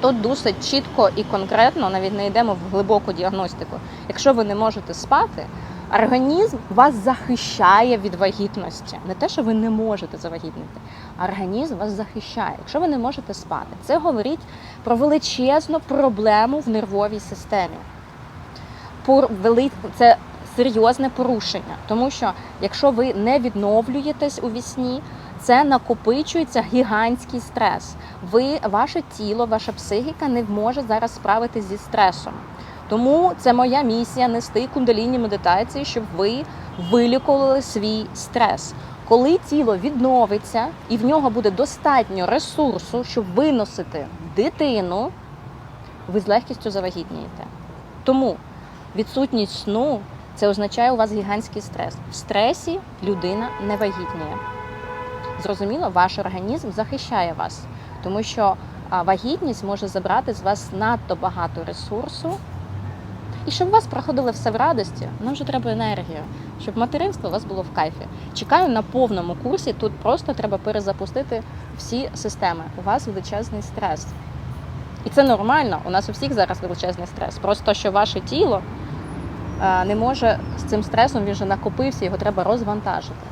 Тут досить чітко і конкретно, навіть не йдемо в глибоку діагностику. Якщо ви не можете спати, організм вас захищає від вагітності. Не те, що ви не можете завагітнити, а організм вас захищає. Якщо ви не можете спати, це говорить про величезну проблему в нервовій системі. Це серйозне порушення, тому що якщо ви не відновлюєтесь у вісні, це накопичується гігантський стрес. Ви, ваше тіло, ваша психіка не може зараз справитися зі стресом. Тому це моя місія нести кундаліні медитації, щоб ви вилікували свій стрес. Коли тіло відновиться і в нього буде достатньо ресурсу, щоб виносити дитину, ви з легкістю завагітнієте. Тому відсутність сну це означає у вас гігантський стрес. В стресі людина не вагітніє. Зрозуміло, ваш організм захищає вас, тому що вагітність може забрати з вас надто багато ресурсу. І щоб у вас проходило все в радості, нам вже треба енергія, щоб материнство у вас було в кайфі. Чекаю на повному курсі. Тут просто треба перезапустити всі системи. У вас величезний стрес. І це нормально. У нас у всіх зараз величезний стрес. Просто що ваше тіло не може з цим стресом, він вже накопився, його треба розвантажити.